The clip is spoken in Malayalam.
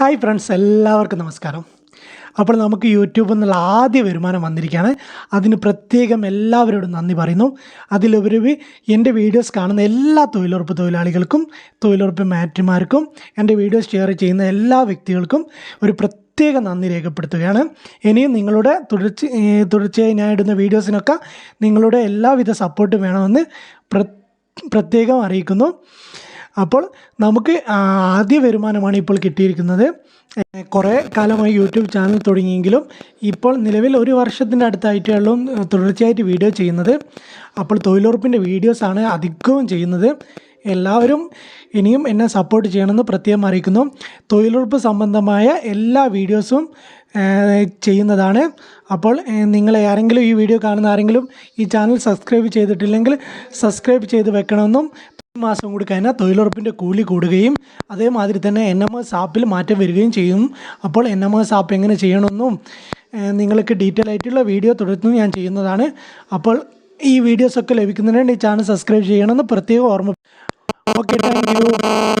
ഹായ് ഫ്രണ്ട്സ് എല്ലാവർക്കും നമസ്കാരം. അപ്പോൾ നമുക്ക് യൂട്യൂബിൽ നിന്നുള്ള ആദ്യ വരുമാനം വന്നിരിക്കുകയാണ്. അതിന് പ്രത്യേകം എല്ലാവരോടും നന്ദി പറയുന്നു. അതിലുപരി എന്റെ വീഡിയോസ് കാണുന്ന എല്ലാ തൊഴിലുറപ്പ് തൊഴിലാളികൾക്കും തൊഴിലുറപ്പ് മാറ്റുമാർക്കും എന്റെ വീഡിയോസ് ഷെയർ ചെയ്യുന്ന എല്ലാ വ്യക്തികൾക്കും ഒരു പ്രത്യേക നന്ദി രേഖപ്പെടുത്തുകയാണ്. ഇനിയും നിങ്ങളുടെ തുടർച്ച തുടർച്ചയായി ഞാൻ ഇടുന്ന വീഡിയോസിനൊക്കെ നിങ്ങളുടെ എല്ലാവിധ സപ്പോർട്ടും വേണമെന്ന് പ്ര പ്രത്യേകം അറിയിക്കുന്നു. അപ്പോൾ നമുക്ക് ആദ്യ വരുമാനമാണ് ഇപ്പോൾ കിട്ടിയിരിക്കുന്നത്. കുറേ കാലമായി യൂട്യൂബ് ചാനൽ തുടങ്ങിയെങ്കിലും ഇപ്പോൾ നിലവിൽ ഒരു വർഷത്തിന്റെ അടുത്തായിട്ടുള്ള തുടർച്ചയായിട്ട് വീഡിയോ ചെയ്യുന്നത്. അപ്പോൾ തൊഴിലുറപ്പിന്റെ വീഡിയോസാണ് അധികവും ചെയ്യുന്നത്. എല്ലാവരും ഇനിയും എന്നെ സപ്പോർട്ട് ചെയ്യണമെന്ന് പ്രത്യേകം അറിയിക്കുന്നു. തൊഴിലുറപ്പ് സംബന്ധമായ എല്ലാ വീഡിയോസും ചെയ്യുന്നതാണ്. അപ്പോൾ നിങ്ങൾ ആരെങ്കിലും ഈ വീഡിയോ കാണുന്ന ആരെങ്കിലും ഈ ചാനൽ സബ്സ്ക്രൈബ് ചെയ്തിട്ടില്ലെങ്കിൽ സബ്സ്ക്രൈബ് ചെയ്ത് വെക്കണമെന്നും മാസം കൂടി കഴിഞ്ഞാൽ തൊഴിലുറപ്പിന്റെ കൂലി കൂടുകയും അതേമാതിരി തന്നെ എൻ എം എസ് ആപ്പിൽ മാറ്റം വരികയും ചെയ്യും. അപ്പോൾ എൻ എം എസ് ആപ്പ് എങ്ങനെ ചെയ്യണമെന്നും നിങ്ങൾക്ക് ഡീറ്റെയിൽ ആയിട്ടുള്ള വീഡിയോ തുടർന്നും ഞാൻ ചെയ്യുന്നതാണ്. അപ്പോൾ ഈ വീഡിയോസൊക്കെ ലഭിക്കുന്നതിന് വേണ്ടി ചാനൽ സബ്സ്ക്രൈബ് ചെയ്യണമെന്ന് പ്രത്യേകം ഓർമ്മ ഓക്കെ താങ്ക് യു